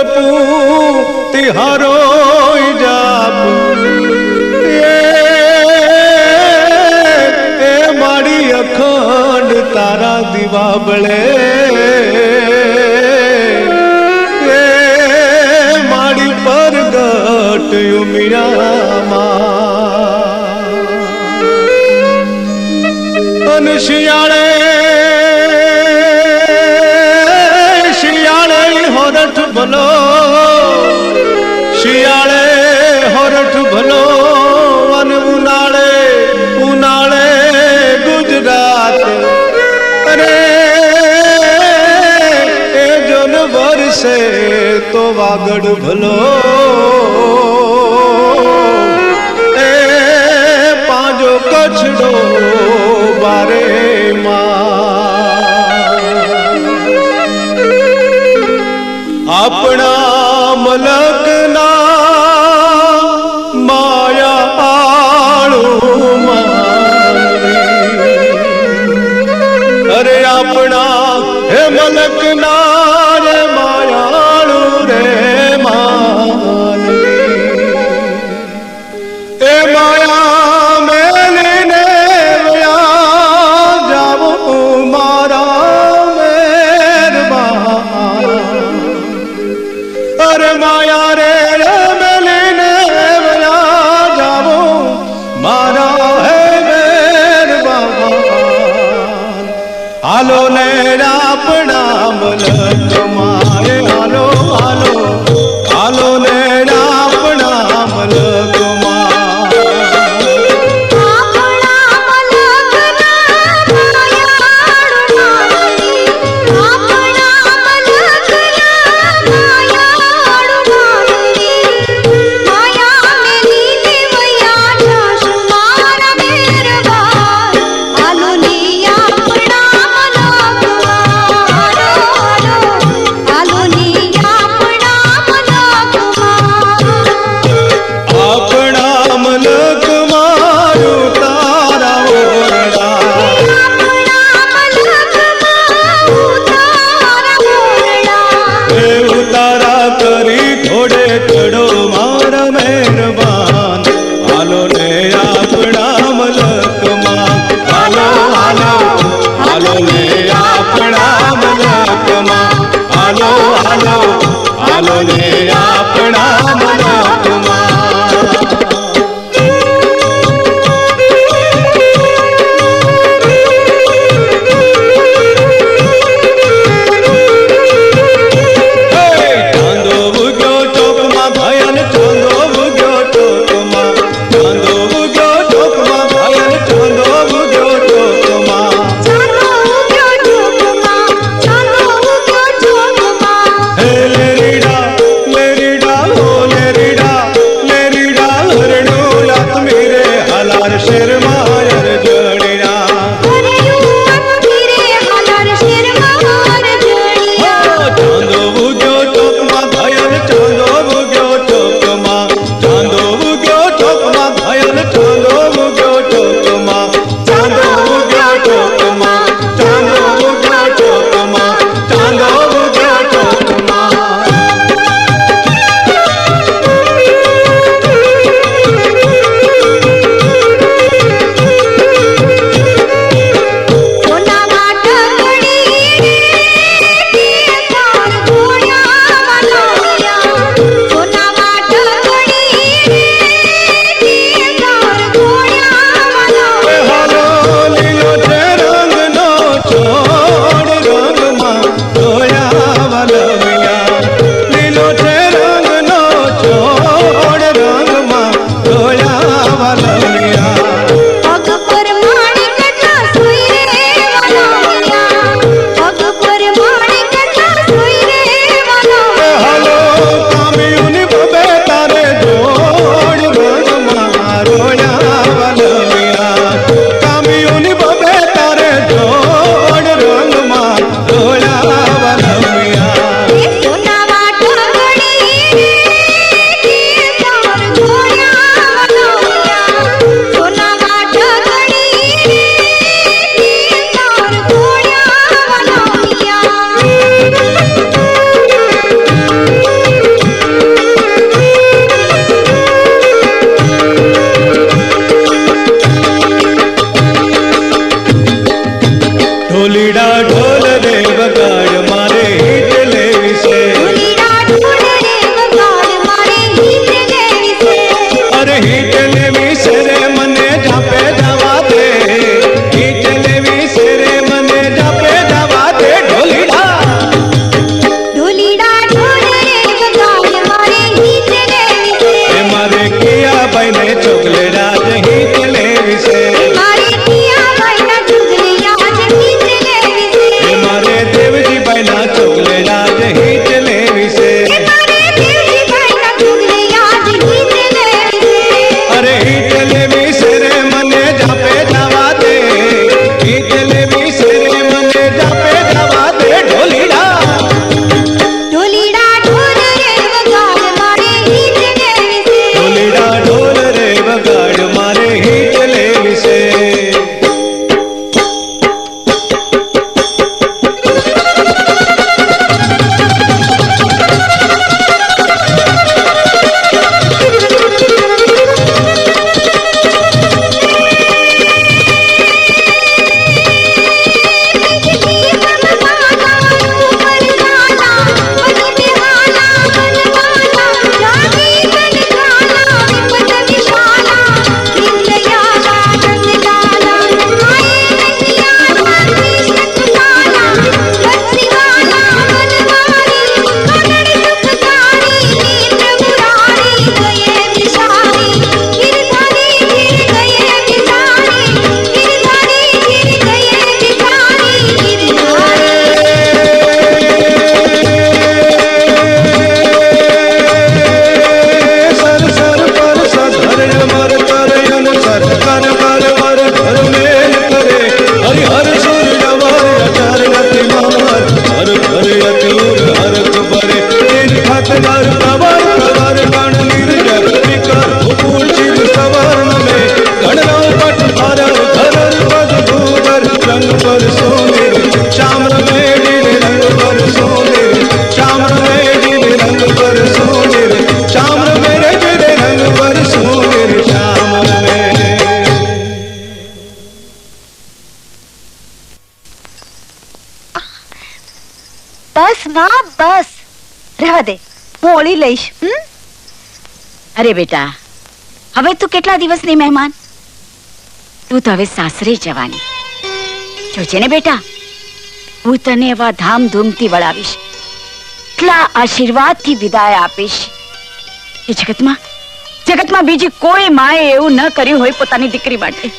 જપુ તિહારો જાપુ. એ મારી અખંડ તારા દીવા બળે મારી પરગટ ઉમિરામાં શિયાળ બેસે તો વાગડ ભલો. એ પાંજો કછડો બારે આપણા મલકના માયા આળુમાં અરે આપણા હે મલકના હાલો ને રાપડા મલ મારે હાલો હાલો. મનો આલો ને આપણા મના ബോലിടാ માં બસ. રહેવા દે. હું લઈશ અરે બેટા, હવે તું કેટલા દિવસની મહેમાન? તું તો હવે સાસરે જવાની. જોજે ને બેટા, હું તને એવા ધામધૂમથી વળાવીશ. એટલા આશીર્વાદથી વિદાય આપીશ. એ જગતમાં જગતમાં બીજી કોઈ માએ એવું ન કર્યું હોય પોતાની દીકરી માટે.